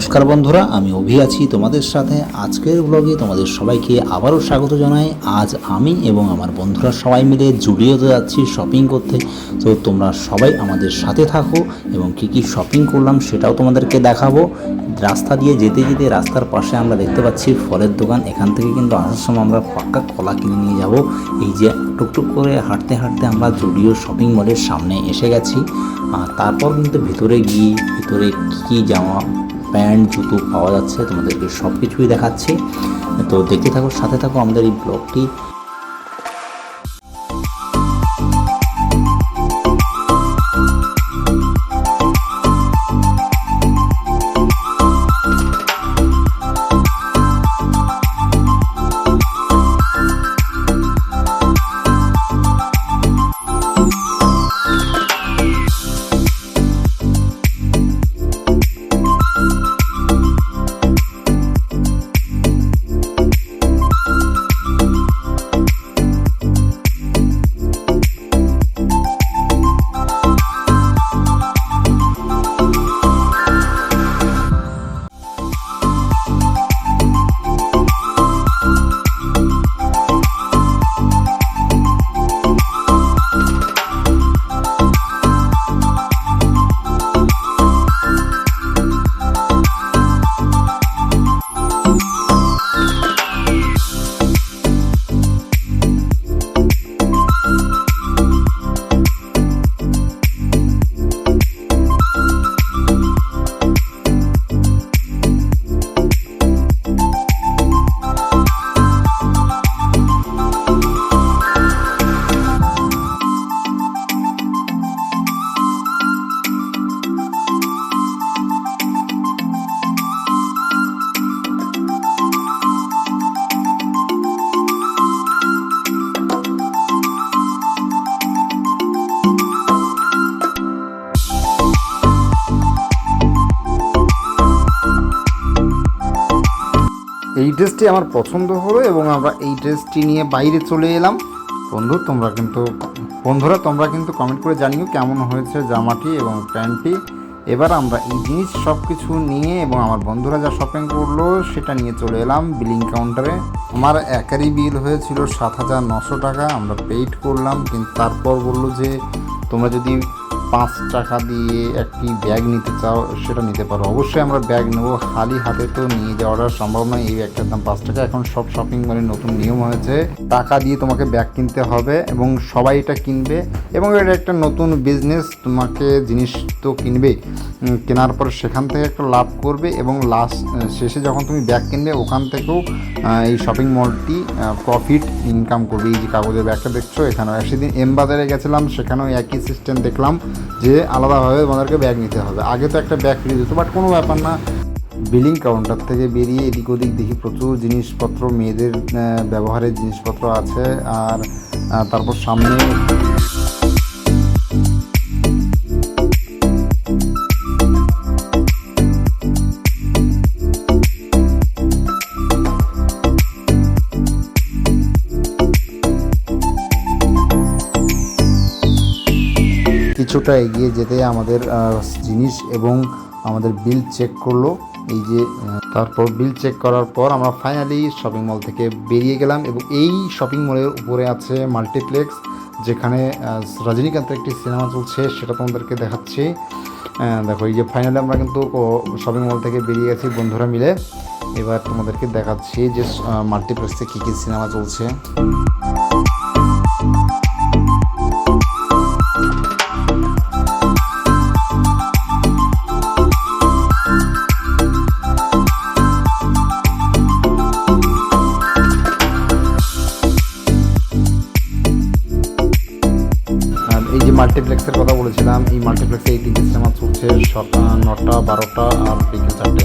নমস্কার বন্ধুরা, আমি অভি আছি তোমাদের সাথে। আজকের ব্লগে তোমাদের সবাইকে আবারও স্বাগত জানাই। আজ আমি এবং আমার বন্ধুরা সবাই মিলে জুডিওতে যাচ্ছি শপিং করতে। তো তোমরা সবাই আমাদের সাথে থাকো এবং কি কি শপিং করলাম সেটাও তোমাদেরকে দেখাবো। রাস্তা দিয়ে যেতে যেতে রাস্তার পাশে আমরা দেখতে পাচ্ছি ফলের দোকান। এখান থেকে কিন্তু আসার সময় আমরা পাক্কা কলা কিনে নিয়ে যাব। এই যে টুকটুক করে হাঁটতে হাঁটতে আমরা জুডিও শপিং মলের সামনে এসে গেছি। আর তারপর কিন্তু ভিতরে গিয়ে ভিতরে কী কী জামা প্যান্ট, জুতো পাওয়া যাচ্ছে। তোমাদেরকে সব কিছুই দেখাচ্ছি। তো দেখতে থাকো, সাথে থাকো আমাদের এই ব্লগটি। এই ড্রেসটি আমার পছন্দ হলো এবং আমরা এই ড্রেসটি নিয়ে বাইরে চলে এলাম। বন্ধু, তোমরা কিন্তু, বন্ধুরা, তোমরা কিন্তু কমেন্ট করে জানিও কেমন হয়েছে জামাটি এবং প্যান্টটি। এবার আমরা এই জিনিস সব কিছু নিয়ে এবং আমার বন্ধুরা যা শপিং করল সেটা নিয়ে চলে এলাম বিলিং কাউন্টারে আমার একারই বিল হয়েছিল সাত হাজার নশো টাকা, আমরা পেইড করলাম, কিন্তু তারপর বলল যে তোমরা যদি পাঁচ টাকা দিয়ে একটি ব্যাগ নিতে চাও, সেটা নিতে পারো। অবশ্যই আমরা ব্যাগ নেব। খালি হাতে তো নিয়ে যাওয়াটা সম্ভব নয়। এই ব্যাগটার দাম পাঁচ টাকা। এখন সব শপিং মলে নতুন নিয়ম হয়েছে। টাকা দিয়ে তোমাকে ব্যাগ কিনতে হবে এবং সবাই এটা কিনবে এবং এটা একটা নতুন বিজনেস তোমাকে জিনিস তো কিনবে কেনার পর সেখান থেকে একটা লাভ করবে এবং লাস্ট শেষে যখন তুমি ব্যাগ কিনবে, ওখান থেকেও এই শপিং মলটি প্রফিট ইনকাম করবে। এই যে কাগজের ব্যাগটা দেখছ, এখানেও সেদিন এম বাজারে গেছিলাম, সেখানেও একই সিস্টেম দেখলাম। যে আলাদাভাবে আমাদেরকে ব্যাগ নিতে হবে। আগে তো একটা ব্যাগ ফ্রি দিত বাট কোনো ব্যাপার না। বিলিং কাউন্টার থেকে বেরিয়ে এদিক ওদিক দেখি প্রচুর জিনিসপত্র, মেয়েদের ব্যবহারের জিনিসপত্র আছে। আর তারপর সামনে কিছুটা এগিয়ে যেতে আমাদের জিনিস এবং আমাদের বিল চেক করল। এই যে তারপর বিল চেক করার পর আমরা ফাইনালি শপিং মল থেকে বেরিয়ে গেলাম এবং এই শপিং মলের উপরে আছে মাল্টিপ্লেক্স যেখানে রজনীকান্তের একটি সিনেমা চলছে, সেটা তোমাদেরকে দেখাচ্ছি। দেখো, এই যে ফাইনালি আমরা কিন্তু শপিং মল থেকে বেরিয়ে গেছি বন্ধুরা মিলে। এবার তোমাদেরকে দেখাচ্ছি যে মাল্টিপ্লেক্সে কী কী সিনেমা চলছে। এই যে মাল্টিপ্লেক্সের কথা বলেছিলাম, এই মাল্টিপ্লেক্সে এই তিনটে সিনেমা চলছে সকাল নটা, বারোটা আর বিকেল চারটে।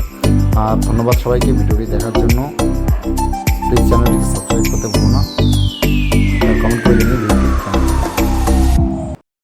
আর ধন্যবাদ সবাইকে, ভিডিওটি দেখার জন্য। প্লিজ চ্যানেলটিকে সাবস্ক্রাইব করতে ভুলো না। কমেন্ট করে জানিয়ে